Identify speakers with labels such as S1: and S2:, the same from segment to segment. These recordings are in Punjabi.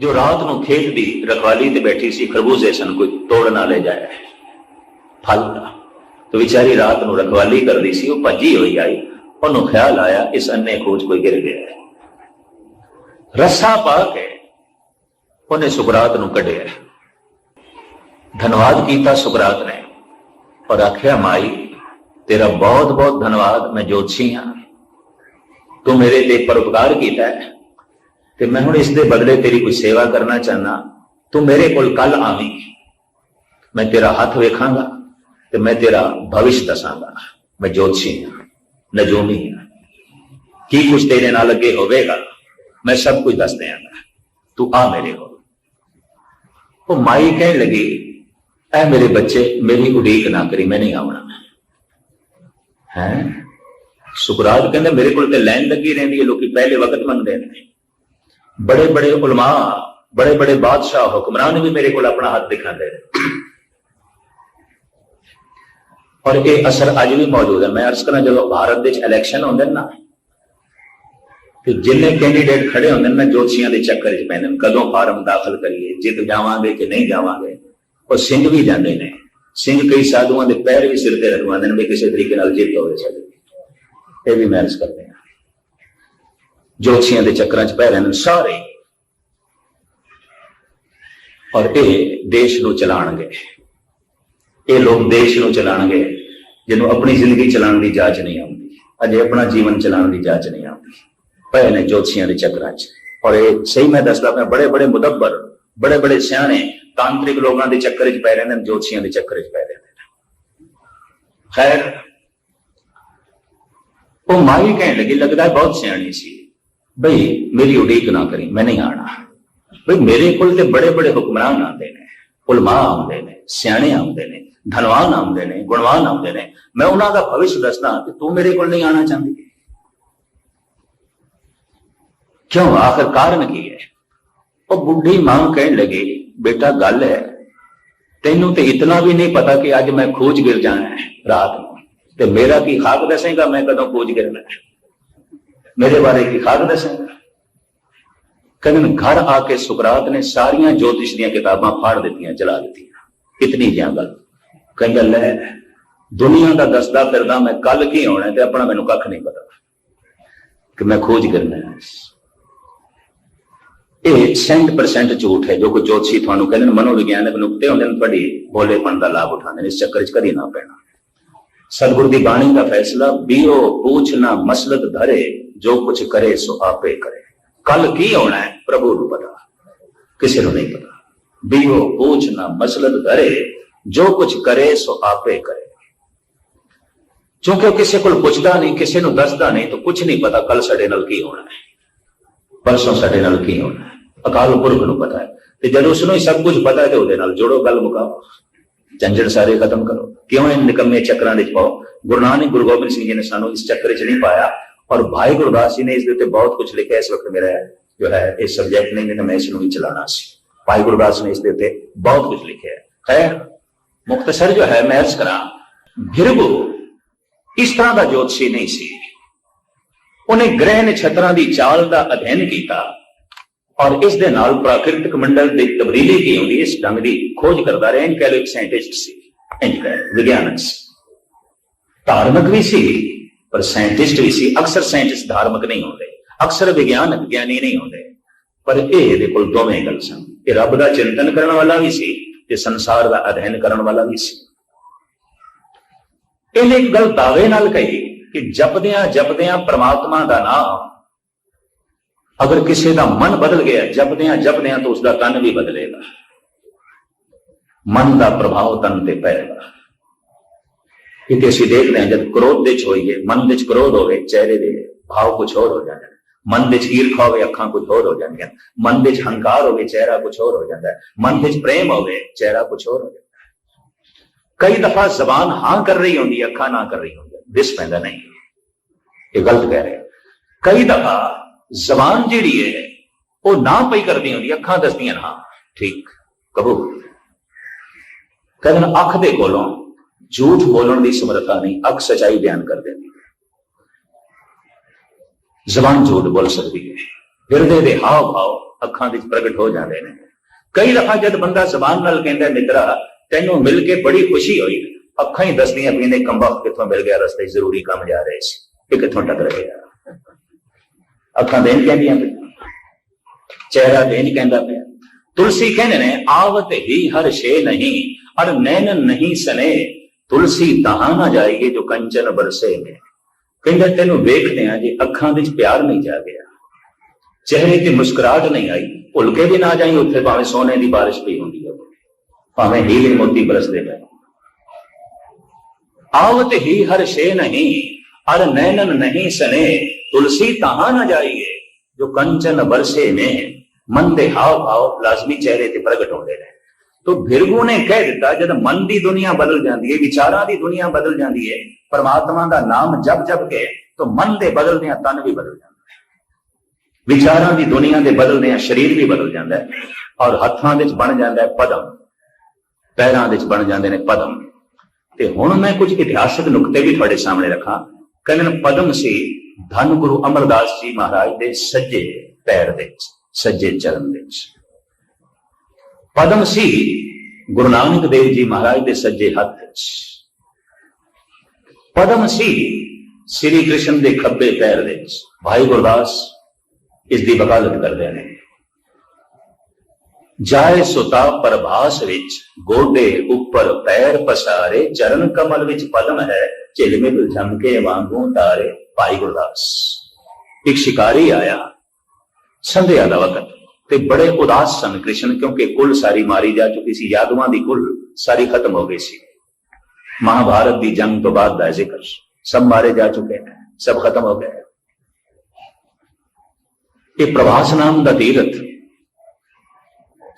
S1: ਜੋ ਰਾਤ ਨੂੰ ਖੇਤ ਦੀ ਰਖਵਾਲੀ ਤੇ ਬੈਠੀ ਸੀ, ਖਰਬੂਜ਼ੇ ਸਨ, ਕੋਈ ਤੋੜ ਨਾ ਲੈ ਜਾਏ। ਫਲ ਦਾ। ਤੇ ਵਿਚਾਰੀ ਰਾਤ ਨੂੰ ਰਖਵਾਲੀ ਕਰਦੀ ਸੀ, ਉਹ ਭੱਜੀ ਹੋਈ ਆਈ। ਉਹਨੂੰ ਖਿਆਲ ਆਇਆ, ਇਸ ਅੰਨੇ ਖੋਜ ਕੋਈ ਗਿਰ ਗਿਆ ਹੈ। ਰੱਸਾ ਪਾ ਕੇ ਉਹਨੇ ਸੁਕਰਾਤ ਨੂੰ ਕੱਢਿਆ। ਧੰਨਵਾਦ ਕੀਤਾ ਸੁਕਰਾਤ ਨੇ ਔਰ ਆਖਿਆ, ਮਾਈ, ਤੇਰਾ ਬਹੁਤ ਬਹੁਤ ਧੰਨਵਾਦ, ਮੈਂ ਜੋਤਸ਼ੀ ਹਾਂ। ਤੂੰ ਮੇਰੇ ਤੇ ਪਰਉਪਕਾਰ ਕੀਤਾ ਹੈ। ਤੇ ਮੈਂ ਹੁਣ ਇਸ ਦੇ ਬਦਲੇ ਤੇਰੀ ਕੋਈ ਸੇਵਾ ਕਰਨਾ ਚਾਹਨਾ ਤੂੰ ਮੇਰੇ ਕੋਲ ਕੱਲ ਆਵੀਂ। ਮੈਂ ਤੇਰਾ ਹੱਥ ਵੇਖਾਂਗਾ ਤੇ ਮੈਂ ਤੇਰਾ ਭਵਿਸ਼ ਦੱਸਾਂਗਾ। ਮੈਂ ਜੋਤਸ਼ੀ ਹਾਂ, ਨਜੂਮੀ ਹਾਂ। ਕੀ ਕੁਝ ਤੇਰੇ ਨਾਲ ਅੱਗੇ ਹੋਵੇਗਾ, ਮੈਂ ਸਭ ਕੁਝ ਦੱਸ ਦਿਆਂਗਾ। ਤੂੰ ਆ ਮੇਰੇ ਕੋਲ। ਉਹ ਮਾਈ ਕਹਿਣ ਲੱਗੀ, ਐ ਮੇਰੇ ਬੱਚੇ, ਮੇਰੀ ਉਡੀਕ ਨਾ ਕਰੀ, ਮੈਂ ਨਹੀਂ ਆਉਣਾ। ਹੈ? ਸੁਕਰਾਤ ਕਹਿੰਦੇ, ਮੇਰੇ ਕੋਲ ਤੇ ਲਾਈਨ ਲੱਗੀ ਰਹਿੰਦੀ ਹੈ, ਲੋਕੀ ਪਹਿਲੇ ਵਕਤ ਮੰਗਦੇ ਨੇ। ਬੜੇ ਬੜੇ ਉਲਮਾ ਬੜੇ ਬੜੇ ਬਾਦਸ਼ਾਹ ਹੁਕਮਰਾਨ ਵੀ ਮੇਰੇ ਕੋਲ ਆਪਣਾ ਹੱਥ ਦਿਖਾਉਂਦੇ ਨੇ। ਔਰ ਇਹ ਅਸਰ ਅੱਜ ਵੀ ਮੌਜੂਦ ਹੈ। ਮੈਂ ਅਰਜ਼ ਕਰਾਂ ਜਦੋਂ ਭਾਰਤ ਦੇ ਵਿੱਚ ਇਲੈਕਸ਼ਨ ਹੁੰਦੇ ਨੇ ਨਾ, ਤੇ ਜਿੰਨੇ ਕੈਂਡੀਡੇਟ ਖੜੇ ਹੁੰਦੇ ਨੇ ਨਾ, ਜੋਤਸ਼ੀਆਂ ਦੇ ਚੱਕਰ 'ਚ ਪੈਂਦੇ ਨੇ, ਕਦੋਂ ਫਾਰਮ ਦਾਖਲ ਕਰੀਏ, ਜਿੱਤ ਜਾਵਾਂਗੇ ਕਿ ਨਹੀਂ ਜਾਵਾਂਗੇ, ਉਹ ਸਿੰਘ ਵੀ ਜਾਂਦੇ ਨੇ। ਸਿੰਘ ਕਈ ਸਾਧੂਆਂ ਦੇ ਪੈਰ ਵੀ ਸਿਰ ਤੇ ਰਖਵਾਉਂਦੇ ਨੇ ਵੀ ਕਿਸੇ ਤਰੀਕੇ ਨਾਲ ਜਿੱਤ ਹੋਵੇ ਸਾਡੀ। ਇਹ ਵੀ ਮੈਨੇਜ ਕਰਦੇ ਆ ਜੋਤਸ਼ੀਆਂ ਦੇ ਚੱਕਰਾਂ 'ਚ ਪੈ ਰਹੇ ਨੇ ਸਾਰੇ। ਔਰ ਇਹ ਦੇਸ਼ ਨੂੰ ਚਲਾਣਗੇ। ਇਹ ਲੋਕ ਦੇਸ਼ ਨੂੰ ਚਲਾਣਗੇ, ਜਿਹਨੂੰ ਆਪਣੀ ਜ਼ਿੰਦਗੀ ਚਲਾਉਣ ਦੀ ਜਾਂਚ ਨਹੀਂ ਆਉਂਦੀ। ਅਜੇ ਆਪਣਾ ਜੀਵਨ ਚਲਾਉਣ ਦੀ ਜਾਚ ਨਹੀਂ ਆਉਂਦੀ। ਪਏ ਨੇ ਜੋਤਸ਼ੀਆਂ ਦੇ ਚੱਕਰਾਂ 'ਚ। ਔਰ ਇਹ ਸਹੀ ਮੈਂ ਦੱਸਦਾ ਪਿਆ ਬੜੇ ਬੜੇ ਮੁਦੱਬਰ ਬੜੇ ਬੜੇ ਸਿਆਣੇ, ਤਾਂਤਰਿਕ ਲੋਕਾਂ ਦੇ ਚੱਕਰ 'ਚ ਪੈ ਰਹੇ ਨੇ, ਜੋਤਸ਼ੀਆਂ ਦੇ ਚੱਕਰ 'ਚ ਪੈ ਰਹੇ ਨੇ। ਖੈਰ, ਉਹ ਮਾਈ ਕਹਿਣ ਲੱਗੀ, ਲੱਗਦਾ ਬਹੁਤ ਸਿਆਣੀ ਸੀ। ਬਈ, ਮੇਰੀ ਉਡੀਕ ਨਾ ਕਰੀ, ਮੈਂ ਨਹੀਂ ਆਣਾ। ਬਈ, ਮੇਰੇ ਕੋਲ ਤੇ ਬੜੇ ਬੜੇ ਹੁਕਮਰਾਨ ਆਉਂਦੇ ਨੇ, ਉਲਮਾ ਆਉਂਦੇ ਨੇ, ਸਿਆਣੇ ਆਉਂਦੇ ਨੇ, ਧਨਵਾਨ ਆਉਂਦੇ ਨੇ, ਗੁਣਵਾਨ ਆਉਂਦੇ ਨੇ। ਮੈਂ ਉਹਨਾਂ ਦਾ ਭਵਿੱਖ ਦੱਸਦਾ ਕਿ ਤੂੰ ਮੇਰੇ ਕੋਲ ਨਹੀਂ ਆਣਾ ਚਾਹੁੰਦੀ। ਕਿਉਂ? ਆਖਰ ਕਾਰਨ ਕੀ ਹੈ? ਉਹ ਬੁੱਢੀ ਮਾਂ ਕਹਿਣ ਲੱਗੀ, ਬੇਟਾ, ਗੱਲ ਹੈ। ਤੈਨੂੰ ਤੇ ਇਤਨਾ ਵੀ ਨਹੀਂ ਪਤਾ ਕਿ ਅੱਜ ਮੈਂ ਖੋਜ ਗਿਰ ਜਾਣਾ ਹੈ ਰਾਤ ਨੂੰ। ਤੇ ਮੇਰਾ ਕੀ ਖਾਕ ਦੱਸੇਗਾ ਮੈਂ ਕਦੋਂ ਖੋਜ ਗਿਰਨਾ ਹੈ? ਮੇਰੇ ਬਾਰੇ ਕੀ ਖਾਕ ਦੱਸੇਗਾ ਕਹਿੰਦੇ ਘਰ ਆ ਕੇ ਸੁਕਰਾਤ ਨੇ ਸਾਰੀਆਂ ਜੋਤਿਸ਼ ਦੀਆਂ ਕਿਤਾਬਾਂ ਫਾੜ ਦਿੱਤੀਆਂ ਜਲਾ ਦਿੱਤੀਆਂ ਇਤਨੀ ਜੰਗਲ ਕਹਿੰਦਾ ਲੈ ਦੁਨੀਆ ਦਾ ਦੱਸਦਾ ਫਿਰਦਾ ਮੈਂ ਕੱਲ ਕੀ ਹੋਣਾ ਤੇ ਆਪਣਾ ਮੈਨੂੰ ਕੱਖ ਨਹੀਂ ਪਤਾ ਕਿ ਮੈਂ ਖੋਜ ਕਰਨਾ ਇਹ 100% ਝੂਠ ਹੈ ਜੋ ਕੋ ਜੋਤਸ਼ੀ ਤੁਹਾਨੂੰ ਕਹਿੰਦੇ ਨੇ ਮਨੋਵਿਗਿਆਨਕ ਨੁਕਤੇ ਹੁੰਦੇ ਨੇ ਤੁਹਾਡੀ ਭੋਲੇਪਣ ਦਾ ਲਾਭ ਉਠਾਉਂਦੇ ਨੇ ਇਸ ਚੱਕਰ 'ਚ ਕਦੀ ਨਾ ਪੈਣਾ ਸਤਿਗੁਰ ਦੀ ਬਾਣੀ ਦਾ ਫੈਸਲਾ ਬੀਓ ਪੂਛਣਾ ਮਸਲਕ ਧਰੇ, ਜੋ ਕੁਝ ਕਰੇ ਸੋ ਆਪੇ ਕਰੇ। ਕੱਲ ਕੀ ਹੋਣਾ ਹੈ? ਪ੍ਰਭੂ ਨੂੰ ਪਤਾ। ਕਿਸੇ ਨੂੰ ਨਹੀਂ ਪਤਾ। ਬੀਓ ਪੂਛਣਾ ਮਸਲਕ ਧਰੇ, ਜੋ ਕੁਝ ਕਰੇ ਸੋ ਆਪੇ ਕਰੇ। ਕਿਉਂਕਿ ਉਹ ਕਿਸੇ ਕੋਲ ਪੁੱਛਦਾ ਨਹੀਂ, ਕਿਸੇ ਨੂੰ ਦੱਸਦਾ ਨਹੀਂ, ਤਾਂ ਕੁਝ ਨਹੀਂ ਪਤਾ ਕੱਲ ਸਾਡੇ ਨਾਲ ਕੀ ਹੋਣਾ ਹੈ। ਪਰਸੋਂ ਸਾਡੇ ਨਾਲ ਕੀ ਹੋਣਾ ਹੈ? ਅਕਾਲ ਪੁਰਖ ਨੂੰ ਪਤਾ ਹੈ। ਤੇ ਜਦੋਂ ਉਸ ਨੂੰ ਸਭ ਕੁਝ ਪਤਾ ਹੈ, ਤੇ ਉਹਦੇ ਨਾਲ ਜੋੜੋ, ਗੱਲ ਮੁਕਾਓ। ਝੰਜੜ ਸਾਰੇ ਖਤਮ ਕਰੋ। ਕਿਉਂ ਇਹ ਨਿਕੰਮੇ ਚੱਕਰਾਂ ਦੇ ਪਾਓ? ਗੁਰੂ ਨਾਨਕ, ਗੁਰੂ ਗੋਬਿੰਦ ਸਿੰਘ ਜੀ ਨੇ ਸਾਨੂੰ ਇਸ ਚੱਕਰ 'ਚ ਨਹੀਂ ਪਾਇਆ। ਔਰ ਭਾਈ ਗੁਰਦਾਸ ਜੀ ਨੇ ਇਸ ਦੇ ਉੱਤੇ ਬਹੁਤ ਕੁਝ ਲਿਖਿਆ ਇਸ ਵਕਤ ਮੇਰਾ ਜੋ ਹੈ, ਇਹ ਸਬਜੈਕਟ ਨਹੀਂ ਮੈਨੂੰ, ਮੈਂ ਇਸ ਨੂੰ ਵੀ ਚਲਾਣਾ ਸੀ। ਭਾਈ ਗੁਰਦਾਸ ਨੇ ਇਸ ਦੇ ਉੱਤੇ ਬਹੁਤ ਕੁਝ ਲਿਖਿਆ ਹੈ। ਖੈਰ ਮੁਖਤਸਰ ਜੋ ਹੈ, ਮੈਂ ਅਰਜ਼ ਕਰਾਂ ਭਿਰਗੂ ਇਸ ਤਰ੍ਹਾਂ ਦਾ ਜੋਤਸ਼ੀ ਨਹੀਂ ਸੀ। ਉਹਨੇ ਗ੍ਰਹਿ ਨਛਤਰਾਂ ਦੀ ਚਾਲ ਦਾ ਅਧਿਐਨ ਕੀਤਾ। ਔਰ ਇਸ ਦੇ ਨਾਲ ਪ੍ਰਾਕਿਰਤਿਕ ਮੰਡਲ ਦੀ ਤਬਦੀਲੀ ਕੀ ਹੁੰਦੀ ਇਸ ਢੰਗ ਦੀ ਖੋਜ ਕਰਦਾ ਰਿਹਾ ਇਨ ਇੱਕ ਸਾਇੰਟਿਸਟ ਸੀ। ਇੰਜ ਵਿਗਿਆਨਕ ਸੀ। ਧਾਰਮਿਕ ਵੀ ਸੀ, ਪਰ ਸਾਇੰਟਿਸਟ ਵੀ ਸੀ। ਅਕਸਰ ਸਾਇੰਟਿਸਟ ਧਾਰਮਿਕ ਨਹੀਂ ਹੁੰਦੇ, ਅਕਸਰ ਵਿਗਿਆਨਕ ਗਿਆਨੀ ਨਹੀਂ ਹੁੰਦੇ। ਪਰ ਇਹ ਇਹਦੇ ਕੋਲ ਦੋਵੇਂ ਗੱਲ ਸਨ। ਇਹ ਰੱਬ ਦਾ ਚਿੰਤਨ ਕਰਨ ਵਾਲਾ ਵੀ ਸੀ ਤੇ ਸੰਸਾਰ ਦਾ ਅਧਿਐਨ ਕਰਨ ਵਾਲਾ ਵੀ ਸੀ। ਇਹਨੇ ਇੱਕ ਗੱਲ ਦਾਅਵੇ ਨਾਲ ਕਹੀ ਕਿ ਜਪਦਿਆਂ ਜਪਦਿਆਂ ਪ੍ਰਮਾਤਮਾ ਦਾ ਨਾਮ ਅਗਰ ਕਿਸੇ ਦਾ ਮਨ ਬਦਲ ਗਿਆ ਜਪਦਿਆਂ ਜਪਦਿਆਂ ਤਾਂ ਉਸ ਦਾ ਤਨ ਵੀ ਬਦਲੇਗਾ ਮਨ ਦਾ ਪ੍ਰਭਾਵ ਤਨ ਤੇ ਪਏਗਾ ਕਿਤੇ ਅਸੀਂ ਦੇਖਦੇ ਹਾਂ ਜਦ ਕ੍ਰੋਧ ਦੇ ਚ ਹੋਈਏ ਮਨ ਵਿੱਚ ਕ੍ਰੋਧ ਹੋਵੇ ਚਿਹਰੇ ਦੇ ਭਾਵ ਕੁਝ ਹੋਰ ਹੋ ਜਾਂਦੇ ਨੇ ਮਨ ਵਿੱਚ ਈਰਖਾ ਹੋਵੇ ਅੱਖਾਂ ਕੁਝ ਹੋਰ ਹੋ ਜਾਂਦੀਆਂ ਮਨ ਵਿੱਚ ਹੰਕਾਰ ਹੋਵੇ ਚਿਹਰਾ ਕੁਝ ਹੋਰ ਹੋ ਜਾਂਦਾ ਹੈ ਮਨ ਵਿੱਚ ਪ੍ਰੇਮ ਹੋਵੇ ਚਿਹਰਾ ਕੁਝ ਹੋਰ ਹੋ ਜਾਂਦਾ ਕਈ ਦਫਾ ਜ਼ਬਾਨ ਹਾਂ ਕਰ ਰਹੀ ਹੁੰਦੀ ਅੱਖਾਂ ਨਾ ਕਰ ਰਹੀ ਹੁੰਦੀ ਦਿਸ ਪੈਂਦਾ ਨਹੀਂ ਇਹ ਗਲਤ ਕਹਿ ਰਹੇ ਕਈ ਦਫਾ ਜ਼ਬਾਨ ਜਿਹੜੀ ਹੈ, ਉਹ ਨਾ ਪਈ ਕਰਦੀ ਹੁੰਦੀ ਅੱਖਾਂ ਦੱਸਦੀਆਂ ਹਾਂ, ਠੀਕ, ਕਬੂਲ। ਕਹਿੰਦੇ ਅੱਖ ਦੇ ਕੋਲੋਂ ਝੂਠ ਬੋਲਣ ਦੀ ਸਮਰੱਥਾ ਨਹੀਂ, ਅੱਖ ਸਚਾਈ ਬਿਆਨ ਕਰ ਦਿੰਦੀ। ਜ਼ਬਾਨ ਝੂਠ ਬੋਲ ਸਕਦੀ ਹੈ। ਹਿਰਦੇ ਦੇ ਹਾਵ ਭਾਵ ਅੱਖਾਂ ਵਿੱਚ ਪ੍ਰਗਟ ਹੋ ਜਾਂਦੇ ਨੇ। ਕਈ ਦਫਾ ਜਦ ਬੰਦਾ ਜ਼ਬਾਨ ਨਾਲ ਕਹਿੰਦਾ ਮਿੱਤਰਾ ਤੈਨੂੰ ਮਿਲ ਕੇ ਬੜੀ ਖੁਸ਼ੀ ਹੋਈ। ਅੱਖਾਂ ਹੀ ਦੱਸਦੀਆਂ ਪਈਆਂ ਨੇ, ਕੰਬਾ, ਕਿੱਥੋਂ ਮਿਲ ਗਿਆ? ਰਸਤੇ ਜ਼ਰੂਰੀ ਕੰਮ ਜਾ ਰਹੇ ਸੀ। ਇਹ ਕਿੱਥੋਂ ਟਕਰ ਗਿਆ? ਅੱਖਾਂ ਦੇਣ ਕਹਿੰਦੀਆਂ ਚਿਹਰਾ ਦੇਣ ਕਹਿੰਦਾ ਪਿਆ। ਤੁਲਸੀ ਕਹਿੰਦੇ ਨੇ, ਆਵਤ ਹੀ ਹਰ ਸ਼ੇ ਨਹੀਂ ਅਰ ਨੈਣ ਨਹੀਂ ਸਨੇ। ਤੁਲਸੀ ਤਹਾਂ ਨਾ ਜਾਏਗੀ ਜੋ ਕੰਚਨ ਬਰਸੇ ਮੇ ਕਹਿੰਦਾ ਤੈਨੂੰ ਵੇਖਦੇ ਆ ਜੇ ਅੱਖਾਂ ਵਿੱਚ ਪਿਆਰ ਨਹੀਂ ਜਾ ਗਿਆ। ਚਿਹਰੇ ਤੇ ਮੁਸਕਰਾਹਟ ਨਹੀਂ ਆਈ। ਭੁੱਲ ਕੇ ਵੀ ਨਾ ਜਾਈ, ਉੱਥੇ ਭਾਵੇਂ ਸੋਨੇ ਦੀ بارش ਪਈ ਹੁੰਦੀ ਹੋਵੇ। ਭਾਵੇਂ ਹੀਲੇ ਮੋਤੀ ਬਰਸਦੇ ਪਏ। ਆਵਤ ਹੀ ਹਰ ਸ਼ੇ ਨਹੀਂ ਅਰ ਨੈਣਨ ਨਹੀਂ ਸਨੇ। तुलसी तहां न जाइए जो कंचन बरसे में मन ਦੇ ਹਾਵ ਭਾਵ ਲਾਜ਼ਮੀ ਚਿਹਰੇ ਤੇ ਪ੍ਰਗਟ ਹੁੰਦੇ ਨੇ ਤੋ ਭਿਰਗੂ ਨੇ ਕਹਿ ਦਿੱਤਾ ਜਦ ਮਨ ਦੀ ਦੁਨੀਆ ਬਦਲ ਜਾਂਦੀ ਹੈ ਵਿਚਾਰਾਂ ਦੀ ਦੁਨੀਆ ਬਦਲ ਜਾਂਦੀ ਹੈ ਪਰਮਾਤਮਾ ਦਾ ਨਾਮ ਜਪ ਜਪ ਕੇ ਤੋ ਮਨ ਦੇ ਬਦਲਦਿਆਂ ਤਨ ਵੀ ਬਦਲ ਜਾਂਦਾ ਹੈ ਵਿਚਾਰਾਂ ਦੀ ਦੁਨੀਆ ਦੇ ਬਦਲਦਿਆਂ ਸਰੀਰ ਵੀ ਬਦਲ ਜਾਂਦਾ ਹੈ ਔਰ ਹੱਥਾਂ ਵਿੱਚ ਬਣ ਜਾਂਦਾ ਹੈ ਪਦਮ ਪੈਰਾਂ ਵਿੱਚ ਬਣ ਜਾਂਦੇ ਨੇ ਪਦਮ ਤੇ ਹੁਣ ਮੈਂ ਕੁਝ ਇਤਿਹਾਸਕ ਨੁਕਤੇ ਵੀ ਤੁਹਾਡੇ ਸਾਹਮਣੇ ਰੱਖਾਂ ਕਹਿੰਦੇ ਨੇ ਪਦਮ ਸੀ ਧੰਨ ਗੁਰੂ ਅਮਰਦਾਸ ਜੀ ਮਹਾਰਾਜ ਦੇ ਸੱਜੇ ਪੈਰ ਦੇ ਵਿੱਚ, ਸੱਜੇ ਚਰਨ ਦੇ ਵਿੱਚ। ਪਦਮ ਸੀ ਗੁਰੂ ਨਾਨਕ ਦੇਵ ਜੀ ਮਹਾਰਾਜ ਦੇ ਸੱਜੇ ਹੱਥ ਵਿੱਚ। ਪਦਮ ਸੀ ਸ੍ਰੀ ਕ੍ਰਿਸ਼ਨ ਦੇ ਖੱਬੇ ਪੈਰ ਦੇ ਵਿੱਚ। ਭਾਈ ਗੁਰਦਾਸ ਇਸ ਦੀ ਵਕਾਲਤ ਕਰਦੇ ਨੇ। ਜਾਏ ਸੁਤਾ ਪ੍ਰਭਾਸ ਵਿੱਚ, ਗੋਡੇ ਉੱਪਰ ਪੈਰ ਪਸਾਰੇ, ਚਰਨ ਕਮਲ ਵਿੱਚ ਪਦਮ ਹੈ, ਝਿਲਮਿਲ ਝਮਕੇ ਵਾਂਗੂ ਤਾਰੇ। ਭਾਈ ਗੁਰਦਾਸ ਇੱਕ ਸ਼ਿਕਾਰੀ ਆਇਆ ਸੰਧਿਆ ਦਾ ਵਕਤ ਤੇ ਬੜੇ ਉਦਾਸ ਸਨ ਕ੍ਰਿਸ਼ਨ ਕਿਉਂਕਿ ਕੁੱਲ ਸਾਰੀ ਮਾਰੀ ਜਾ ਚੁੱਕੀ ਸੀ ਯਾਦਵਾਂ ਦੀ ਕੁੱਲ ਸਾਰੀ ਖਤਮ ਹੋ ਗਈ ਸੀ ਮਹਾਭਾਰਤ ਦੀ ਜੰਗ ਤੋਂ ਬਾਅਦ ਦਾ ਜ਼ਿਕਰ ਸਭ ਮਾਰੇ ਜਾ ਚੁੱਕੇ ਨੇ ਸਭ ਖਤਮ ਹੋ ਗਏ ਇਹ ਪ੍ਰਭਾਸ ਨਾਮ ਦਾ ਤੀਰਥ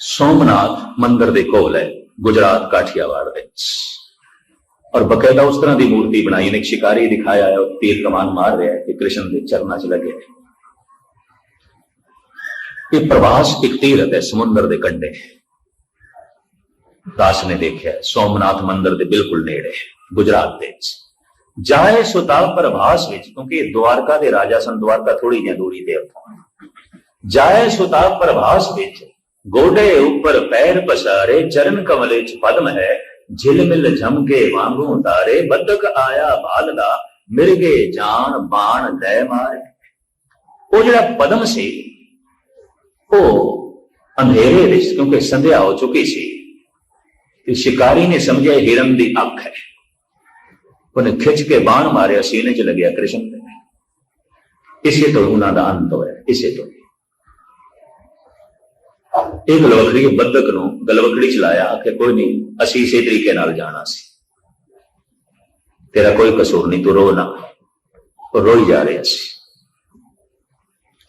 S1: ਸੋਮਨਾਥ ਮੰਦਿਰ ਦੇ ਕੋਲ ਹੈ ਗੁਜਰਾਤ ਕਾਠੀਆਵਾੜ ਵਿੱਚ ਔਰ ਬਕਾਇਦਾ ਉਸ ਤਰ੍ਹਾਂ ਦੀ ਮੂਰਤੀ ਬਣਾਈ ਨੇ ਇੱਕ ਸ਼ਿਕਾਰੀ ਦਿਖਾਇਆ ਹੈ, ਉਹ ਤੀਰ ਕਮਾਨ ਮਾਰ ਰਿਹਾ ਹੈ ਕਿ ਕ੍ਰਿਸ਼ਨ ਦੇ ਚਰਨਾਂ 'ਚ ਲੱਗੇ। ਹੈ ਇਹ ਪ੍ਰਵਾਸ ਇੱਕ ਤੀਰਥ ਹੈ, ਸਮੁੰਦਰ ਦੇ ਕੰਢੇ। ਦਾਸ ਨੇ ਦੇਖਿਆ, ਸੋਮਨਾਥ ਮੰਦਿਰ ਦੇ ਬਿਲਕੁਲ ਨੇੜੇ, ਗੁਜਰਾਤ ਦੇ ਵਿੱਚ। ਜਾਏ ਸੁਤਾ ਪ੍ਰਭਾਸ ਵਿੱਚ, ਕਿਉਂਕਿ ਇਹ ਦਵਾਰਕਾ ਦੇ ਰਾਜਾ ਸਨ, ਦੁਆਰਕਾ ਥੋੜੀ ਜਿਹੀ ਦੂਰੀ ਤੇ ਉੱਥੋਂ। ਜਾਏ ਸੁਤਾ ਪ੍ਰਭਾਸ ਵਿੱਚ, ਗੋਡੇ ਉੱਪਰ ਪੈਰ ਪਸਾਰੇ, ਚਰਨ ਕਮਲੇ ਚ ਪਦਮ ਹੈ ਝਿਲਮਿਲ ਝਮਕੇ ਵਾਂਗੂ ਤਾਰੇ ਬੱਦਕ ਆਇਆ ਭਾਲ ਮਿਰਗੇ ਜਾਨ ਬਾਣ ਲੈ ਮਾਰੇ। ਉਹ ਜਿਹੜਾ ਪਦਮ ਸੀ, ਉਹ ਅੰਧੇਰੇ ਵਿੱਚ, ਕਿਉਂਕਿ ਸੰਧਿਆ ਹੋ ਚੁੱਕੀ ਸੀ, ਤੇ ਸ਼ਿਕਾਰੀ ਨੇ ਸਮਝਿਆ ਹਿਰਨ ਦੀ ਅੱਖ ਹੈ। ਉਹਨੇ ਖਿੱਚ ਕੇ ਬਾਣ ਮਾਰਿਆ, ਸੀਨੇ 'ਚ ਲੱਗਿਆ ਕ੍ਰਿਸ਼ਨ ਦੇ। ਇਸੇ ਤੋਂ ਉਹਨਾਂ ਦਾ ਅੰਤ ਹੋਇਆ, ਇਸੇ ਤੋਂ। ਇਹ ਗਲਵਕੜੀ ਬੱਦਕ ਨੂੰ ਗਲਵਕੜੀ ਚਲਾਇਆ ਕਿ ਕੋਈ ਨਹੀਂ, ਅਸੀਂ ਇਸੇ ਤਰੀਕੇ ਨਾਲ ਜਾਣਾ ਸੀ। ਤੇਰਾ ਕੋਈ ਕਸੂਰ ਨਹੀਂ, ਤੂੰ ਰੋ ਨਾ। ਉਹ ਰੋਈ ਜਾ ਰਿਹਾ ਸੀ।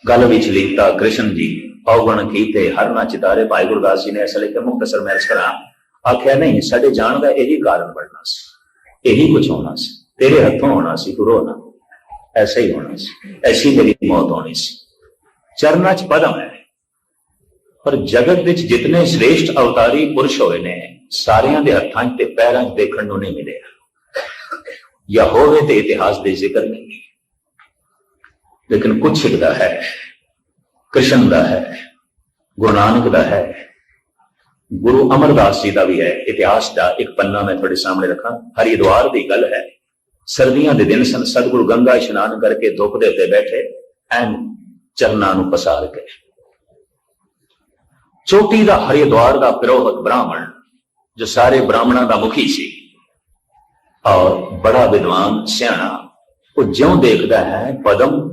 S1: ਗੱਲ ਵਿੱਚ ਲਿਖਤਾ ਕ੍ਰਿਸ਼ਨ ਜੀ ਔਗਣ ਕੀਤੇ ਹਰਨਾ ਚਿਤਾਰੇ, ਭਾਈ ਗੁਰਦਾਸ ਜੀ ਨੇ ਅਸਲ ਇੱਕ ਮੁਖਤਸਰ ਮੈਰਜ ਕਰਾ। ਆਖਿਆ, ਨਹੀਂ, ਸਾਡੇ ਜਾਣ ਦਾ ਇਹੀ ਕਾਰਨ ਬਣਨਾ ਸੀ। ਇਹੀ ਕੁਝ ਹੋਣਾ ਸੀ। ਤੇਰੇ ਹੱਥੋਂ ਹੋਣਾ ਸੀ, ਤੂੰ ਰੋਣਾ ਐਸਾ ਹੀ ਹੋਣਾ ਸੀ। ਐਸੀ ਤੇਰੀ ਮੌਤ ਹੋਣੀ ਸੀ। ਚਰਨਾਂ ਚ ਪਦਮ ਹੈ। ਪਰ ਜਗਤ ਵਿੱਚ ਜਿਤਨੇ ਸ੍ਰੇਸ਼ਟ ਅਵਤਾਰੀ ਪੁਰਸ਼ ਹੋਏ ਨੇ, ਸਾਰਿਆਂ ਦੇ ਹੱਥਾਂ 'ਚ ਤੇ ਪੈਰਾਂ 'ਚ ਦੇਖਣ ਨੂੰ ਨਹੀਂ ਮਿਲਿਆ। ਜਾਂ ਹੋਵੇ ਤੇ ਇਤਿਹਾਸ ਦੇ ਜ਼ਿਕਰ ਨਹੀਂ। ਲੇਕਿਨ ਕੁਛ ਇੱਕ ਦਾ ਹੈ, ਕ੍ਰਿਸ਼ਨ ਦਾ ਹੈ, ਗੁਰੂ ਨਾਨਕ ਦਾ ਹੈ, ਗੁਰੂ ਅਮਰਦਾਸ ਜੀ ਦਾ ਵੀ ਹੈ। ਇਤਿਹਾਸ ਦਾ ਇੱਕ ਪੰਨਾ ਮੈਂ ਤੁਹਾਡੇ ਸਾਹਮਣੇ ਰੱਖਾਂ। ਹਰਿਦੁਆਰ ਦੀ ਗੱਲ ਹੈ, ਸਰਦੀਆਂ ਦੇ ਦਿਨ ਸਨ, ਸਤਿਗੁਰੂ ਗੰਗਾ ਇਸ਼ਨਾਨ ਕਰਕੇ ਧੁੱਪ ਦੇ ਉੱਤੇ ਬੈਠੇ, ਐਨ ਚਰਨਾਂ ਨੂੰ ਪਸਾਰ ਕੇ। ਚੋਟੀ ਦਾ ਹਰਿਦੁਆਰ ਦਾ ਪ੍ਰੋਹਤ ਬ੍ਰਾਹਮਣ, ਜੋ ਸਾਰੇ ਬ੍ਰਾਹਮਣਾਂ ਦਾ ਮੁਖੀ ਸੀ, ਔਰ ਬੜਾ ਵਿਦਵਾਨ ਸਿਆਣਾ, ਉਹ ਜਿਉਂ ਦੇਖਦਾ ਹੈ ਪਦਮ,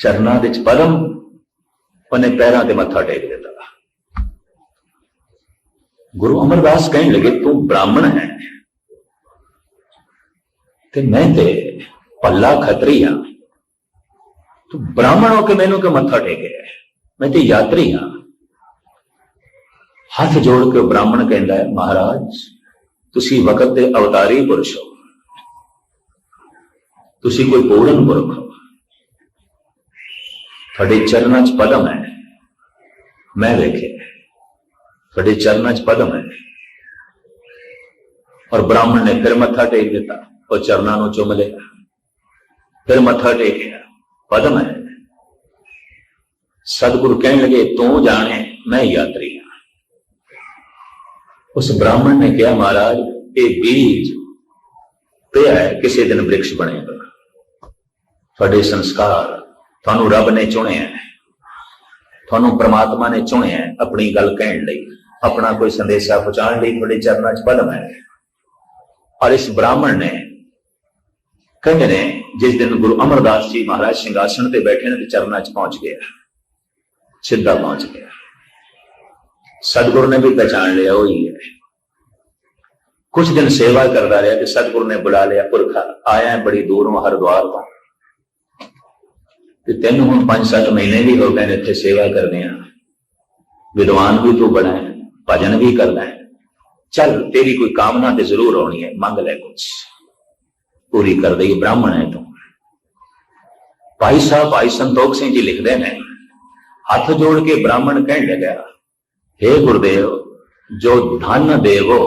S1: ਚਰਨਾਂ ਵਿੱਚ ਪਦਮ, ਉਹਨੇ ਪੈਰਾਂ ਤੇ ਮੱਥਾ ਟੇਕ ਦਿੱਤਾ। ਗੁਰੂ ਅਮਰਦਾਸ ਕਹਿਣ ਲੱਗੇ, ਤੂੰ ਬ੍ਰਾਹਮਣ ਹੈ ਤੇ ਮੈਂ ਤੇ ਪੱਲਾ ਖਤਰੀ ਹਾਂ। ਤੂੰ ਬ੍ਰਾਹਮਣ ਹੋ ਕੇ ਮੈਨੂੰ ਕਿ ਮੱਥਾ ਟੇਕਿਆ ਮੈਂ ਤੇ ਯਾਤਰੀ ਹਾਂ। ਹੱਥ ਜੋੜ ਕੇ ਬ੍ਰਾਹਮਣ ਕਹਿੰਦਾ ਹੈ, ਮਹਾਰਾਜ, ਤੁਸੀਂ ਵਕਤ ਦੇ ਅਵਤਾਰੀ ਪੁਰਸ਼ ਹੋ। ਤੁਸੀਂ ਕੋਈ ਪੂਰਨ ਪੁਰਖ ਹੋ। ਤੁਹਾਡੇ ਚਰਨਾਂ 'ਚ ਪਦਮ ਹੈ। ਮੈਂ ਵੇਖਿਆ ਤੁਹਾਡੇ ਚਰਨਾਂ 'ਚ ਪਦਮ ਹੈ। ਔਰ ਬ੍ਰਾਹਮਣ ਨੇ ਫਿਰ ਮੱਥਾ ਟੇਕ ਦਿੱਤਾ, ਉਹ ਚਰਨਾਂ ਨੂੰ ਚੁੰਮ ਲਿਆ। ਫਿਰ ਮੱਥਾ ਟੇਕਿਆ ਪਦਮ ਹੈ। ਸਤਿਗੁਰੂ ਕਹਿਣ ਲੱਗੇ, ਤੂੰ ਜਾਣੇ, ਮੈਂ ਯਾਤਰੀ ਉਸ ਬ੍ਰਾਹਮਣ ਨੇ ਕਿਹਾ, ਮਹਾਰਾਜ, ਇਹ ਬੀਜ ਪਿਆ ਹੈ, ਕਿਸੇ ਦਿਨ ਬ੍ਰਿਕਸ਼ ਬਣੇਗਾ। ਤੁਹਾਡੇ ਸੰਸਕਾਰ ਤੁਹਾਨੂੰ ਰੱਬ ਨੇ ਚੁਣਿਆ ਹੈ। ਤੁਹਾਨੂੰ ਪ੍ਰਮਾਤਮਾ ਨੇ ਚੁਣਿਆ ਹੈ ਆਪਣੀ ਗੱਲ ਕਹਿਣ ਲਈ। ਆਪਣਾ ਕੋਈ ਸੰਦੇਸ਼ਾ ਪਹੁੰਚਾਉਣ ਲਈ ਤੁਹਾਡੇ ਚਰਨਾਂ 'ਚ ਪਦਮ ਹੈ। ਔਰ ਇਸ ਬ੍ਰਾਹਮਣ ਨੇ ਕਹਿੰਦੇ ਨੇ, ਜਿਸ ਦਿਨ ਗੁਰੂ ਅਮਰਦਾਸ ਜੀ ਮਹਾਰਾਜ ਸਿੰਘਾਸਣ ਤੇ ਬੈਠੇ ਨੇ ਤੇ ਚਰਨਾਂ 'ਚ ਪਹੁੰਚ ਗਿਆ। ਸਿੱਧਾ ਪਹੁੰਚ ਗਿਆ। ਸਤਿਗੁਰੂ ਨੇ ਵੀ ਪਛਾਣ ਲਿਆ, ਉਹ ਹੀ ਹੈ। ਕੁਝ ਦਿਨ ਸੇਵਾ ਕਰਦਾ ਰਿਹਾ ਤੇ ਸਤਿਗੁਰੂ ਨੇ ਬੁਲਾ ਲਿਆ, ਪੁਰਖਾ ਆਇਆ ਹੈ ਬੜੀ ਦੂਰੋਂ, ਹਰਿਦੁਆਰ ਤੋਂ। ਤੇ ਤੈਨੂੰ ਹੁਣ 5-7 ਮਹੀਨੇ ਵੀ ਹੋ ਗਏ ਨੇ ਇੱਥੇ ਸੇਵਾ ਕਰਦੇ ਆ ਵਿਦਵਾਨ ਵੀ ਤੂੰ ਬਣਾ ਹੈ, ਭਜਨ ਵੀ ਕਰਦਾ ਹੈ। ਚੱਲ, ਤੇਰੀ ਕੋਈ ਕਾਮਨਾ ਤੇ ਜ਼ਰੂਰ ਆਉਣੀ ਹੈ, ਮੰਗ ਲੈ ਕੁਝ ਪੂਰੀ ਕਰ ਦੇ ਬ੍ਰਾਹਮਣ ਹੈ ਤੂੰ। ਭਾਈ ਸਾਹਿਬ, ਭਾਈ ਸੰਤੋਖ ਸਿੰਘ ਜੀ ਲਿਖਦੇ ਨੇ, ਹੱਥ ਜੋੜ ਕੇ ਬ੍ਰਾਹਮਣ ਕਹਿਣ ਲੱਗਾ हे ਗੁਰਦੇਵ ਜੋ ਧਨ ਦੇਵੋ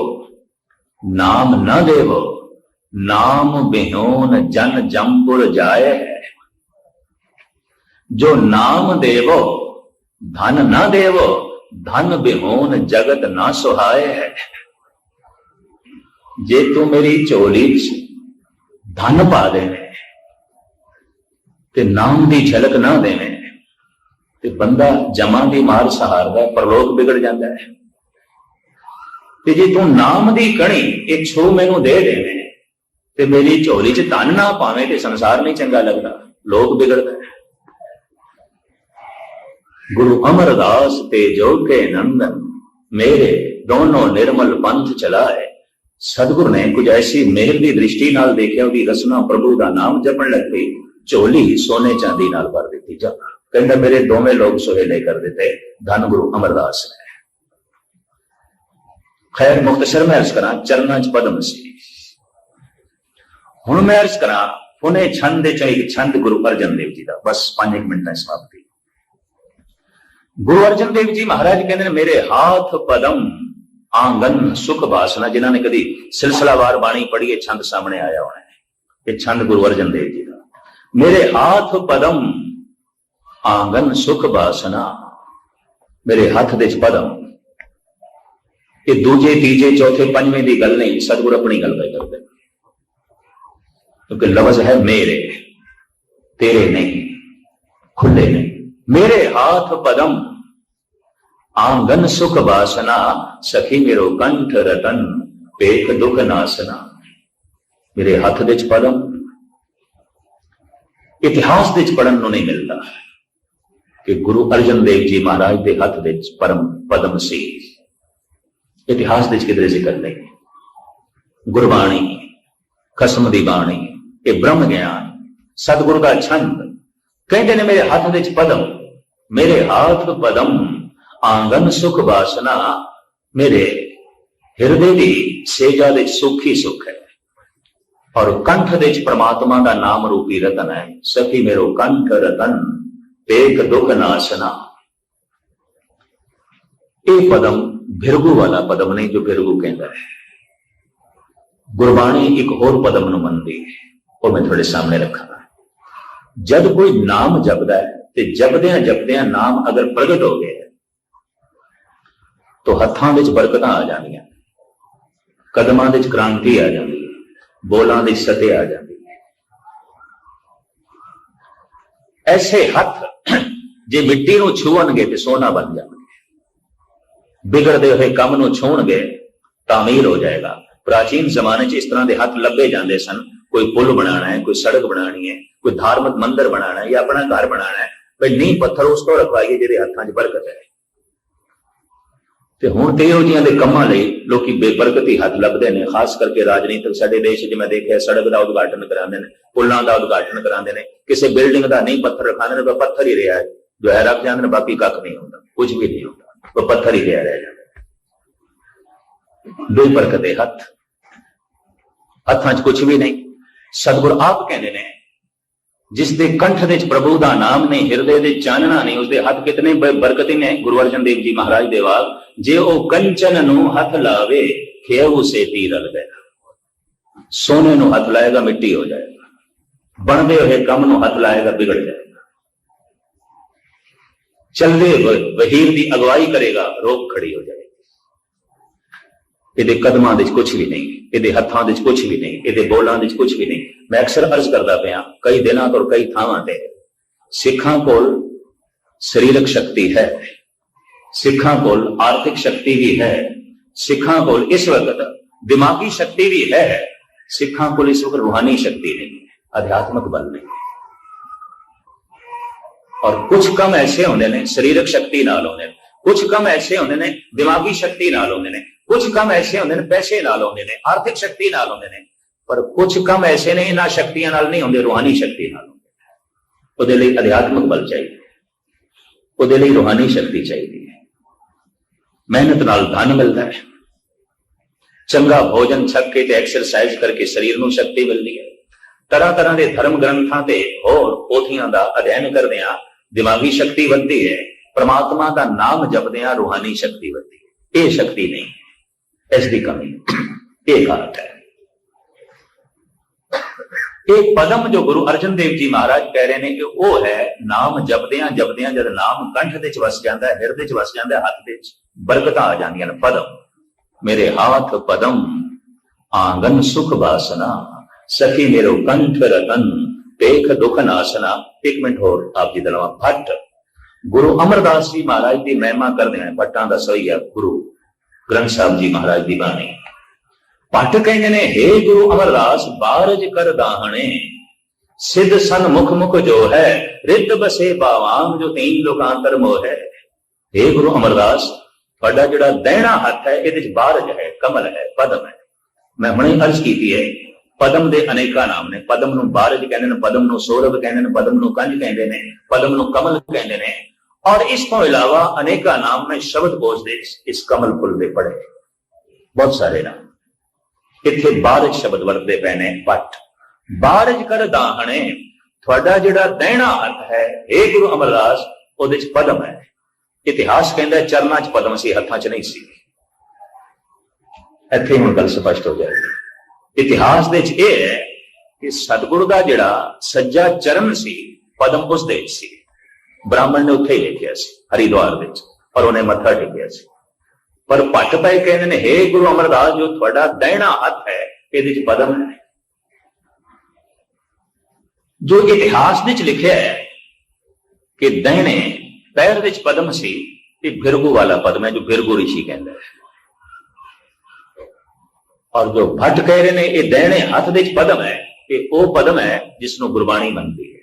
S1: ਨਾਮ न ਦੇਵੋ ਨਾਮ ਬਿਹੋਨ ਜਨ ਜੰਪੁਰ ਜਾਏ ਜੋ ਨਾਮ ਦੇਵੋ ਧਨ न ਦੇਵੋ ਧਨ ਬਿਹੋਨ ਜਗਤ ਨਾ ਸੁਹਾਏ ਹੈ ਜੇ ਤੂੰ ਮੇਰੀ ਝੋਲੀ 'ਚ ਧਨ ਪਾ ਦੇਵੇਂ ਤੇ ਨਾਮ ਦੀ ਝਲਕ ਨਾ ਦੇਵੇਂ ਤੇ ਬੰਦਾ ਜਮਾਂ ਦੀ ਮਾਰ ਸਹਾਰਦਾ, ਪਰਲੋਕ ਵਿਗੜ ਜਾਂਦਾ ਹੈ। ਤੇ ਜੇ ਤੂੰ ਨਾਮ ਦੀ ਕਣੀ, ਇਹ ਛੋ ਮੈਨੂੰ ਦੇ ਦੇਵੇਂ। ਤੇ ਮੇਰੀ ਝੋਲੀ 'ਚ ਧਨ ਨਾ ਪਾਵੇਂ ਤੇ ਸੰਸਾਰ ਨਹੀਂ ਚੰਗਾ ਲੱਗਦਾ। ਲੋਕ ਵਿਗੜਦਾ ਗੁਰੂ ਅਮਰਦਾਸ ਤੇ ਜੋ ਕੇ ਨੰਦਨ, ਮੇਰੇ ਦੋਨੋਂ ਨਿਰਮਲ ਪੰਥ ਚਲਾਏ। ਸਤਿਗੁਰ ਨੇ ਕੁਝ ਐਸੀ ਮਿਹਰ ਦੀ ਦ੍ਰਿਸ਼ਟੀ ਨਾਲ ਦੇਖਿਆ, ਉਹਦੀ ਰਸਨਾ ਪ੍ਰਭੂ ਦਾ ਨਾਮ ਜਪਣ ਲੱਗ ਪਈ। ਝੋਲੀ ਸੋਨੇ ਚਾਂਦੀ ਨਾਲ ਭਰ ਦਿੱਤੀ ਜਾ ਕਹਿੰਦਾ ਮੇਰੇ ਦੋਵੇਂ ਲੋਕ ਸੁਹੇਲੇ ਕਰ ਦਿੱਤੇ ਧੰਨ ਗੁਰੂ ਅਮਰਦਾਸ ਨੇ। ਖੈਰ ਮੁਖਤਸਰ ਮੈਂ ਅਰਜ਼ ਕਰਾਂ, ਚਰਨਾਂ ਚ ਪਦਮ ਸੀ। ਹੁਣ ਮੈਂ ਅਰਜ਼ ਕਰਾਂ ਪੁਨੇ ਛੰਦ ਦੇ ਚ ਛੰਦ ਗੁਰੂ ਅਰਜਨ ਦੇਵ ਜੀ ਦਾ। ਬਸ 5 ਮਿੰਟਾਂ ਸਮਾਪਤੀ ਗੁਰੂ ਅਰਜਨ ਦੇਵ ਜੀ ਮਹਾਰਾਜ ਕਹਿੰਦੇ ਨੇ, ਮੇਰੇ ਹਾਥ ਪਦਮ, ਆਂਗਨ ਸੁਖ ਬਾਸਨਾ। ਜਿਨ੍ਹਾਂ ਨੇ ਕਦੀ ਸਿਲਸਿਲਾਵਾਰ ਬਾਣੀ ਪੜ੍ਹੀਏ ਛੰਦ ਸਾਹਮਣੇ ਆਇਆ ਹੋਣਾ ਹੈ। ਇਹ ਛੰਦ ਗੁਰੂ ਅਰਜਨ ਦੇਵ ਜੀ ਦਾ। ਮੇਰੇ ਹਾਥ ਪਦਮ ਆਂਗਨ ਸੁਖ ਬਾਸਨਾ। ਮੇਰੇ ਹੱਥ ਦੇ ਪਦਮ। ਇਹ ਦੂਜੇ, ਤੀਜੇ, ਚੌਥੇ, ਪੰਜਵੇਂ ਦੀ ਗੱਲ ਨਹੀਂ, ਸਤਿਗੁਰ ਆਪਣੀ ਗੱਲ ਕਰਦੇ ਕਿਉਂਕਿ ਲਫ਼ਜ਼ ਹੈ ਮੇਰੇ, ਤੇਰੇ ਨਹੀਂ, ਖੁੱਲੇ ਨਹੀਂ। ਮੇਰੇ ਹੱਥ ਪਦਮ। ਆਂਗਨ ਸੁਖ ਬਾਸਨਾ, ਸਖੀ ਮੇਰੋ ਕੰਠ ਰਤਨ, ਪੇਖ ਦੁਖ ਨਾਸਨਾ। ਮੇਰੇ ਹੱਥ ਦੇ ਚ ਪਦਮ। ਇਤਿਹਾਸ ਦੇ ਚ ਪੜਨ ਨੂੰ ਨਹੀਂ ਮਿਲਦਾ। ਕਿ ਗੁਰੂ ਅਰਜਨ ਦੇਵ ਜੀ ਮਹਾਰਾਜ ਦੇ ਹੱਥ ਦੇ ਚ ਪਰਮ ਪਦਮ ਸੀ ਇਤਿਹਾਸ ਦੇ ਚ ਕਿਧਰੇ ਜ਼ਿਕਰ ਨਹੀਂ ਗੁਰਬਾਣੀ ਖਸਮ ਦੀ ਬਾਣੀ ਇਹ ਬ੍ਰਹਮ ਗਿਆਨ ਸਤਿਗੁਰੂ ਦਾ ਛੰਦ ਕਹਿੰਦੇ ਨੇ ਮੇਰੇ ਹੱਥ ਦੇ ਚ ਪਦਮ ਮੇਰੇ ਹੱਥ ਪਦਮ ਆਂਗਨ ਸੁਖ ਬਾਸਨਾ ਮੇਰੇ ਹਿਰਦੇ ਦੀ ਸੇਜਾ ਦੇ ਸੁਖੀ ਸੁਖ ਹੈ ਔਰ ਕੰਠ ਦੇ ਚ ਪ੍ਰਮਾਤਮਾ ਦਾ ਨਾਮ ਰੂਪੀ ਰਤਨ ਹੈ ਸਖੀ ਮੇਰੋ ਕੰਠ ਰਤਨ ਤੇਕ ਦੁਖ ਨਾਸਨਾ ਇਹ ਪਦਮ ਬਿਰਗੂ ਵਾਲਾ ਪਦਮ ਨਹੀਂ ਜੋ ਬਿਰਗੂ ਕਹਿੰਦਾ ਹੈ ਗੁਰਬਾਣੀ ਇੱਕ ਹੋਰ ਪਦਮ ਨੂੰ ਮੰਨਦੀ ਹੈ ਉਹ ਮੈਂ ਤੁਹਾਡੇ ਸਾਹਮਣੇ ਰੱਖਾਂਗਾ ਜਦ ਕੋਈ ਨਾਮ ਜਪਦਾ ਹੈ ਤੇ ਜਪਦਿਆਂ ਜਪਦਿਆਂ ਨਾਮ ਅਗਰ ਪ੍ਰਗਟ ਹੋ ਗਿਆ ਤਾਂ ਹੱਥਾਂ ਵਿੱਚ ਬਰਕਤਾਂ ਆ ਜਾਂਦੀਆਂ ਕਦਮਾਂ ਵਿੱਚ ਕ੍ਰਾਂਤੀ ਆ ਜਾਂਦੀ ਹੈ ਬੋਲਾਂ ਦੀ ਸਤੇ ਆ ਜਾਂਦੀ ਹੈ ਐਸੇ ਹੱਥ ਜੇ ਮਿੱਟੀ ਨੂੰ ਛੂਣਗੇ ਤੇ ਸੋਨਾ ਬਣ ਜਾਣਗੇ। ਵਿਗੜਦੇ ਹੋਏ ਕੰਮ ਨੂੰ ਛੂਣਗੇ ਤਾਂ ਅਮੀਰ ਹੋ ਜਾਏਗਾ। ਪ੍ਰਾਚੀਨ ਜ਼ਮਾਨੇ 'ਚ ਇਸ ਤਰ੍ਹਾਂ ਦੇ ਹੱਥ ਲੱਭੇ ਜਾਂਦੇ ਸਨ। ਕੋਈ ਪੁਲ ਬਣਾਉਣਾ ਹੈ, ਕੋਈ ਸੜਕ ਬਣਾਉਣੀ ਹੈ, ਕੋਈ ਧਾਰਮਿਕ ਮੰਦਿਰ ਬਣਾਉਣਾ ਹੈ ਜਾਂ ਆਪਣਾ ਘਰ ਬਣਾਉਣਾ ਹੈ ਬਈ ਨਹੀਂ ਪੱਥਰ ਉਸ ਤੋਂ ਰਖਵਾਈਏ ਜਿਹਦੇ ਹੱਥਾਂ 'ਚ ਬਰਕਤ ਹੈ। ਤੇ ਹੁਣ ਤੇ ਇਹੋ ਜਿਹੀਆਂ ਦੇ ਕੰਮਾਂ ਲਈ ਲੋਕੀ ਬੇਬਰਕਤੀ ਹੱਥ ਲੱਭਦੇ ਨੇ, ਖਾਸ ਕਰਕੇ ਰਾਜਨੀਤਿਕ ਸਾਡੇ ਦੇਸ਼ 'ਚ ਮੈਂ ਦੇਖਿਆ ਸੜਕ ਦਾ ਉਦਘਾਟਨ ਕਰਾਉਂਦੇ ਨੇ। ਪੁਲਾਂ ਦਾ ਉਦਘਾਟਨ ਕਰਾਉਂਦੇ ਨੇ, ਕਿਸੇ ਬਿਲਡਿੰਗ ਦਾ ਨਹੀਂ ਪੱਥਰ ਰਖਾਉਂਦੇ ਨੇ ਤਾਂ ਪੱਥਰ ਹੀ ਰਿਹਾ ਹੈ। ਜੋ ਹੈ ਰੱਖ ਜਾਂਦੇ ਨੇ, ਬਾਕੀ ਕੱਖ ਨਹੀਂ ਹੁੰਦਾ, ਕੁਝ ਵੀ ਨਹੀਂ ਹੁੰਦਾ। ਉਹ ਪੱਥਰ ਹੀ ਰਿਹਾ ਰਹਿ ਜਾਂਦਾ। ਬੇਬਰਕਤ ਦੇ ਹੱਥ। ਹੱਥਾਂ 'ਚ ਕੁਝ ਵੀ ਨਹੀਂ। ਸਤਿਗੁਰ ਆਪ ਕਹਿੰਦੇ ਨੇ, ਜਿਸ ਦੇ ਕੰਠ ਦੇ ਚ ਪ੍ਰਭੂ ਦਾ ਨਾਮ ਨਹੀਂ, ਹਿਰਦੇ ਦੇ ਚਾਨਣਾ ਨਹੀਂ, ਉਸਦੇ ਹੱਥ ਕਿਤਨੇ ਬਰਕਤੀ ਨੇ, ਗੁਰੂ ਅਰਜਨ ਦੇਵ ਜੀ ਮਹਾਰਾਜ ਦੇ ਵਾਲ ਜੇ ਉਹ ਕੰਚਨ ਨੂੰ ਹੱਥ ਲਾਵੇ ਖੇਉ ਸੇ ਤੀਰ ਲਵੇ ਸੋਨੇ ਨੂੰ ਹੱਥ ਲਾਏਗਾ, ਮਿੱਟੀ ਹੋ ਜਾਏਗਾ। ਬਣਦੇ ਹੋਏ ਕੰਮ ਨੂੰ ਹੱਥ ਲਾਏਗਾ, ਵਿਗੜ ਜਾਏਗਾ। ਚੱਲਦੇ ਵ- ਵਹੀਰ ਦੀ ਅਗਵਾਈ ਕਰੇਗਾ, ਰੋਕ ਖੜੀ ਹੋ ਜਾਏਗੀ। ਇਹਦੇ ਕਦਮਾਂ ਦੇ ਵਿੱਚ ਕੁਝ ਵੀ ਨਹੀਂ, ਇਹਦੇ ਹੱਥਾਂ ਦੇ ਵਿੱਚ ਕੁਝ ਵੀ ਨਹੀਂ, ਇਹਦੇ ਬੋਲਾਂ ਦੇ ਵਿੱਚ ਕੁਝ ਵੀ ਨਹੀਂ। ਮੈਂ ਅਕਸਰ ਅਰਜ਼ ਕਰਦਾ ਪਿਆ, ਕਈ ਦਿਨਾਂ ਤੋਂ ਕਈ ਥਾਵਾਂ ਤੇ, ਸਿੱਖਾਂ ਕੋਲ ਸਰੀਰਕ ਸ਼ਕਤੀ ਹੈ, ਸਿੱਖਾਂ ਕੋਲ ਆਰਥਿਕ ਸ਼ਕਤੀ ਵੀ ਹੈ, ਸਿੱਖਾਂ ਕੋਲ ਇਸ ਵਕਤ ਦਿਮਾਗੀ ਸ਼ਕਤੀ ਵੀ ਹੈ, ਸਿੱਖਾਂ ਕੋਲ ਇਸ ਵਕਤ ਰੂਹਾਨੀ ਸ਼ਕਤੀ ਨਹੀਂ। ਹੈ ਅਧਿਆਤਮਕ ਬਲ ਨਹੀਂ ਔਰ ਕੁਝ ਕੰਮ ਐਸੇ ਹੁੰਦੇ ਨੇ ਸਰੀਰਕ ਸ਼ਕਤੀ ਨਾਲ ਹੁੰਦੇ ਨੇ ਕੁਝ ਕੰਮ ਐਸੇ ਹੁੰਦੇ ਨੇ ਦਿਮਾਗੀ ਸ਼ਕਤੀ ਨਾਲ ਹੁੰਦੇ ਨੇ ਕੁਝ ਕੰਮ ਐਸੇ ਹੁੰਦੇ ਨੇ ਪੈਸੇ ਨਾਲ ਹੁੰਦੇ ਨੇ ਆਰਥਿਕ ਸ਼ਕਤੀ ਨਾਲ ਹੁੰਦੇ ਨੇ ਪਰ ਕੁਝ ਕੰਮ ਐਸੇ ਨੇ ਇਹਨਾਂ ਸ਼ਕਤੀਆਂ ਨਾਲ ਨਹੀਂ ਹੁੰਦੇ ਰੂਹਾਨੀ ਸ਼ਕਤੀ ਨਾਲ ਹੁੰਦੇ ਉਹਦੇ ਲਈ ਅਧਿਆਤਮਕ ਬਲ ਚਾਹੀਦਾ ਉਹਦੇ ਲਈ ਰੂਹਾਨੀ ਸ਼ਕਤੀ ਚਾਹੀਦੀ ਹੈ ਮਿਹਨਤ ਨਾਲ ਧਨ ਮਿਲਦਾ ਹੈ ਚੰਗਾ ਭੋਜਨ ਛਕ ਕੇ ਤੇ ਐਕਸਰਸਾਈਜ਼ ਕਰਕੇ ਸਰੀਰ ਨੂੰ ਸ਼ਕਤੀ ਮਿਲਦੀ ਹੈ ਤਰ੍ਹਾਂ ਤਰ੍ਹਾਂ ਦੇ ਧਰਮ ਗ੍ਰੰਥਾਂ ਤੇ ਹੋਰ ਪੋਥੀਆਂ ਦਾ ਅਧਿਐਨ ਕਰਦਿਆਂ ਦਿਮਾਗੀ ਸ਼ਕਤੀ ਵੱਧਦੀ ਹੈ, ਪ੍ਰਮਾਤਮਾ ਦਾ ਨਾਮ ਜਪਦਿਆਂ ਰੂਹਾਨੀ ਸ਼ਕਤੀ ਵੱਧਦੀ ਹੈ। ਇਹ ਸ਼ਕਤੀ ਨਹੀਂ, ਇਸ ਦੀ ਕਮੀ ਇਹ ਘਾਟ ਹੈ। ਇਹ ਪਦਮ ਜੋ ਗੁਰੂ ਅਰਜਨ ਦੇਵ ਜੀ ਮਹਾਰਾਜ ਕਹਿ ਰਹੇ ਨੇ ਕਿ ਉਹ ਹੈ ਨਾਮ ਜਪਦਿਆਂ ਜਪਦਿਆਂ ਜਦ ਨਾਮ ਕੰਠ ਦੇ ਚ ਵਸ ਜਾਂਦਾ ਹੈ, ਹਿਰਦੇ ਚ ਵਸ ਜਾਂਦਾ ਹੈ, ਹੱਥ ਦੇ ਚ ਬਰਕਤਾਂ ਆ ਜਾਂਦੀਆਂ ਨੇ। ਪਦਮ, ਮੇਰੇ ਹਾਥ ਪਦਮ, ਆਂਗਨ ਸੁਖ ਵਾਸਨਾ। ਸਖੀ ਮੇਰੋ ਕੰਠ ਰਤਨ ਦੇਖ ਦੁਖ ਨਾਸਨਾ ਇੱਕ ਮਿੰਟ ਹੋਰ ਆਪ ਜੀ ਦਾ ਨਾਮ ਭੱਟ ਗੁਰੂ ਅਮਰਦਾਸ ਜੀ ਮਹਾਰਾਜ ਦੀ ਮਹਿਮਾ ਕਰਦੇ ਨੇ ਭੱਟਾਂ ਦਾ ਸੋਈਆ ਗੁਰੂ ਗ੍ਰੰਥ ਸਾਹਿਬ ਜੀ ਮਹਾਰਾਜ ਦੀ ਬਾਣੀ ਭੱਟ ਕਹਿੰਦੇ ਨੇ हे ਗੁਰੂ ਅਮਰਦਾਸ ਬਾਰਜ ਕਰ ਦਾਹਣੇ ਸਿੱਧ ਸਨ ਮੁਖ ਮੁਖ ਜੋ ਹੈ ਰਿੱਧ ਬਸੇ ਬਾਵਾਂਗ ਜੋ ਤੀਨ ਲੋਕਾਂਤਰ ਮੋਹ ਹੈ हे ਗੁਰੂ ਅਮਰਦਾਸ ਤੁਹਾਡਾ ਜਿਹੜਾ ਦਹਿਣਾ ਹੱਥ ਹੈ ਇਹਦੇ ਵਿੱਚ ਬਾਰਜ ਹੈ ਕਮਲ ਹੈ ਪਦਮ ਹੈ ਮੈਂ ਹੁਣੇ ਅਰਜ਼ ਕੀਤੀ ਹੈ ਪਦਮ ਦੇ ਅਨੇਕਾਂ ਨਾਮ ਨੇ। ਪਦਮ ਨੂੰ ਬਾਰਜ ਕਹਿੰਦੇ ਨੇ, ਪਦਮ ਨੂੰ ਸੌਰਵ ਕਹਿੰਦੇ ਨੇ, ਪਦਮ ਨੂੰ ਕੰਜ ਕਹਿੰਦੇ ਨੇ, ਪਦਮ ਨੂੰ ਕਮਲ ਕਹਿੰਦੇ ਨੇ। ਔਰ ਇਸ ਤੋਂ ਇਲਾਵਾ ਅਨੇਕਾਂ ਨਾਮ ਮੈਂ ਸ਼ਬਦ ਕੋਸ਼ ਦੇ ਇਸ- ਕਮਲ ਫੁੱਲ ਦੇ ਪੜੇ। ਬਹੁਤ ਸਾਰੇ ਨਾਮ। ਇੱਥੇ ਬਾਰਜ ਸ਼ਬਦ ਵਰਤਦੇ ਪਏ ਨੇ, ਪੱਟ। ਬਾਰਜ ਕਰ ਦਾਹਣੇ, ਤੁਹਾਡਾ ਜਿਹੜਾ ਦਹਿਣਾ ਹੱਥ ਹੈ ਇਹ ਗੁਰੂ ਅਮਰਦਾਸ, ਉਹਦੇ ਚ ਪਦਮ ਹੈ। ਇਤਿਹਾਸ ਕਹਿੰਦਾ ਚਰਨਾਂ ਚ ਪਦਮ ਸੀ, ਹੱਥਾਂ ਚ ਨਹੀਂ ਸੀ। ਇੱਥੇ ਹੁਣ ਗੱਲ ਸਪਸ਼ਟ ਹੋ ਜਾਏਗੀ ਇਤਿਹਾਸ ਦੇ ਵਿੱਚ ਇਹ ਹੈ ਕਿ ਸਤਿਗੁਰੂ ਦਾ ਜਿਹੜਾ ਸੱਜਾ ਚਰਨ ਸੀ, ਪਦਮ ਉਸ ਦੇ ਵਿੱਚ ਸੀ। ਬ੍ਰਾਹਮਣ ਨੇ ਉੱਥੇ ਹੀ ਲਿਖਿਆ ਸੀ, ਹਰਿਦੁਆਰ ਵਿੱਚ, ਪਰ ਉਹਨੇ ਮੱਥਾ ਟੇਕਿਆ ਸੀ। ਪਰ ਭੱਟ ਪਏ ਕਹਿੰਦੇ ਨੇ हे ਗੁਰੂ ਅਮਰਦਾਸ, ਜੋ ਤੁਹਾਡਾ ਦਹਿਣਾ ਹੱਥ ਹੈ, ਇਹਦੇ ਵਿੱਚ ਪਦਮ ਹੈ। ਜੋ ਇਤਿਹਾਸ ਵਿੱਚ ਲਿਖਿਆ ਹੈ ਕਿ ਦਹਿਣੇ ਪੈਰ ਵਿੱਚ ਪਦਮ ਸੀ ਇਹ ਬਿਰਗੂ ਵਾਲਾ ਪਦਮ ਹੈ, ਜੋ ਬਿਰਗੂ ਰਿਸ਼ੀ ਕਹਿੰਦਾ ਹੈ। ਔਰ ਜੋ ਭੱਟ ਕਹਿ ਰਹੇ ਨੇ, ਇਹ ਦੇਣੇ ਹੱਥ ਦੇ ਵਿੱਚ ਪਦਮ ਹੈ ਇਹ ਉਹ ਪਦਮ ਹੈ ਜਿਸ ਨੂੰ ਗੁਰਬਾਣੀ ਮੰਨਦੀ ਹੈ।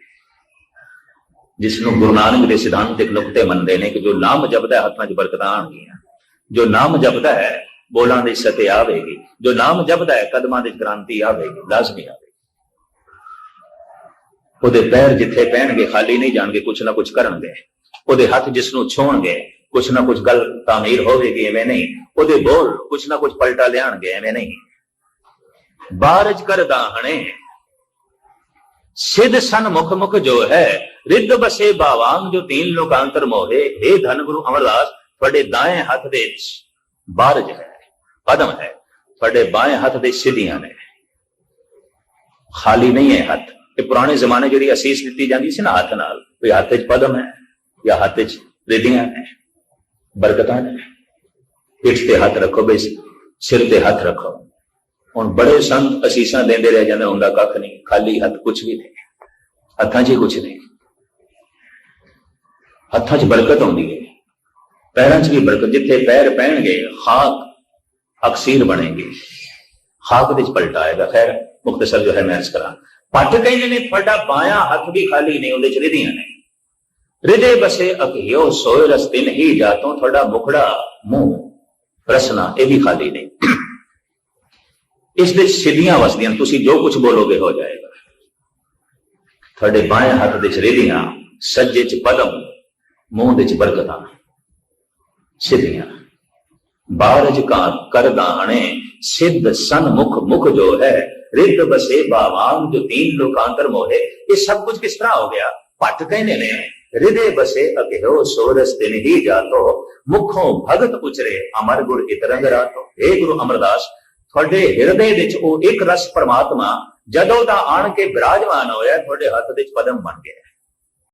S1: ਜਿਸ ਨੂੰ ਗੁਰੂ ਨਾਨਕ ਦੇ ਸਿਧਾਂਤਿਕ ਨੁਕਤੇ ਮੰਨਦੇ ਨੇ ਕਿ ਜੋ ਨਾਮ ਜਪਦਾ ਹੱਥਾਂ 'ਚ ਬਰਕਤਾਂ ਆਣਗੀਆਂ ਜੋ ਨਾਮ ਜਪਦਾ ਹੈ, ਬੋਲਾਂ ਦੇ ਸਤੇ ਆਵੇਗੀ। ਜੋ ਨਾਮ ਜਪਦਾ ਹੈ, ਕਦਮਾਂ ਦੇ ਕ੍ਰਾਂਤੀ ਆਵੇਗੀ, ਲਾਜ਼ਮੀ ਆਵੇਗੀ। ਉਹਦੇ ਪੈਰ ਜਿੱਥੇ ਪੈਣਗੇ ਖਾਲੀ ਨਹੀਂ ਜਾਣਗੇ, ਕੁਛ ਨਾ ਕੁਛ ਕਰਨਗੇ। ਉਹਦੇ ਹੱਥ ਜਿਸ ਨੂੰ ਛੋਣਗੇ ਕੁਛ ਨਾ ਕੁਛ ਗੱਲ ਤਾਮੀਰ ਹੋਵੇਗੀ, ਐਵੇਂ ਨਹੀਂ। ਉਹਦੇ ਬੋਲ ਕੁਛ ਨਾ ਕੁਛ ਪਲਟਾ ਲਿਆਣਗੇ ਐਵੇਂ ਨਹੀਂ। ਬਾਰਜ ਕਰਦਾ ਹਣੇ। ਸਿਧ ਸਨ ਮੁਖ ਮੁਖ ਜੋ ਹੈ, ਰਿੱਧ ਬਸੇ ਬਾਵਾਂ ਜੋ ਤੀਨ ਲੋਕਾਂਤਰ ਮੋਹੇ। हे ਧਨ ਗੁਰੂ ਅਮਰਦਾਸ, ਤੁਹਾਡੇ ਦਾਏ ਹੱਥ ਦੇ ਬਾਰਜ ਹੈ, ਕਦਮ ਹੈ। ਤੁਹਾਡੇ ਬਾਏ ਹੱਥ ਦੇ ਸਿੱਧੀਆਂ ਨੇ। ਖਾਲੀ ਨਹੀਂ ਹੈ ਹੱਥ। ਇਹ ਪੁਰਾਣੇ ਜ਼ਮਾਨੇ ਜਿਹੜੀ ਅਸੀਸ ਦਿੱਤੀ ਜਾਂਦੀ ਸੀ ਨਾ, ਹੱਥ ਨਾਲ ਕੋਈ ਹੱਥ 'ਚ ਪਦਮ ਹੈ, ਜਾਂ ਹੱਥ 'ਚ ਰਿੱਧੀਆਂ ਨੇ। ਬਰਕਤਾਂ ਨੇ ਪਿੱਠ ਤੇ ਹੱਥ ਰੱਖੋ ਬਈ ਸਿਰ ਤੇ ਹੱਥ ਰੱਖੋ ਹੁਣ ਬੜੇ ਸੰਤ ਅਸੀਸਾਂ ਦਿੰਦੇ ਰਹਿ ਜਾਂਦੇ ਹੁੰਦਾ ਕੱਖ ਨਹੀਂ ਖਾਲੀ ਹੱਥ ਕੁਝ ਵੀ ਨਹੀਂ ਹੱਥਾਂ 'ਚ ਹੀ ਕੁਝ ਨਹੀਂ ਹੱਥਾਂ 'ਚ ਬਰਕਤ ਆਉਂਦੀ ਹੈ ਪੈਰਾਂ 'ਚ ਵੀ ਬਰਕਤ ਜਿੱਥੇ ਪੈਰ ਪੈਣਗੇ ਖਾਕ ਅਕਸੀਰ ਬਣੇਗੀ ਖਾਕ ਦੇ 'ਚ ਪਲਟਾਏਗਾ ਖੈਰ ਮੁਖਤਸਰ ਜੋ ਹੈ ਮੈਂ ਇਸ ਕਰਾਂ ਪੱਟ ਕਹਿੰਦੇ ਨੇ ਤੁਹਾਡਾ ਬਾਇਆ ਹੱਥ ਵੀ ਖਾਲੀ ਨਹੀਂ ਉਹਦੇ 'ਚ ਰਿਧੀਆਂ ਨੇ ਰਿਦੇ ਬਸੇ ਅਕਿਓ ਸੋਏ ਰਸਤੇ ਨਹੀਂ ਜਾਤੋਂ ਤੁਹਾਡਾ ਮੁਖੜਾ ਮੂੰਹ। ਰਸਨਾ ਇਹ ਵੀ ਖਾਲੀ ਨਹੀਂ। ਇਸ ਦੇ ਸਿੱਧੀਆਂ ਵਸਦੀਆਂ ਤੁਸੀਂ ਜੋ ਕੁਝ ਬੋਲੋਗੇ ਹੋ ਜਾਏਗਾ। ਤੁਹਾਡੇ ਬਾएं ਹੱਥ ਦੇ ਚ ਸੱਜੇ ਚ ਪਦਮ, ਮੂੰਹ ਦੇ ਚ ਬਰਕਤਾਂ। ਸਿੱਧੀਆਂ। ਬਾਰਜ ਕਾ ਕਰ ਸਿੱਧ ਸਨ ਮੁਖ ਮੁਖ ਜੋ ਹੈ, ਰਿੱਧ ਬਸੇ ਬਾਵਾਂ ਜੋ ਤੀਨ ਲੋਕਾਂਤਰ ਮੋਹੇ, ਇਹ ਸਭ ਕੁਝ ਕਿਸ ਤਰ੍ਹਾਂ ਹੋ ਗਿਆ? ਭੱਟ ਕਹਿੰਦੇ ਨੇ। ਰਿਦੇ ਬਸੇ ਅਗਿਓ ਸੋਰਸ ਤੇ ਨਹੀਂ ਜਾਤੋ ਮੁਖੋਂ ਭਗਤ ਉਚਰੇ ਅਮਰ ਗੁਰ ਇਤਰੰਗ ਰਾਤੋ ਏ ਗੁਰੂ ਅਮਰਦਾਸ ਤੁਹਾਡੇ ਹਿਰਦੇ ਵਿੱਚ ਉਹ ਇੱਕ ਰਸ ਪਰਮਾਤਮਾ ਜਦੋਂ ਦਾ ਆਣ ਕੇ ਬਿਰਾਜਮਾਨ ਹੋਇਆ ਤੁਹਾਡੇ ਹੱਥ ਵਿੱਚ ਪਦਮ ਬਣ ਗਿਆ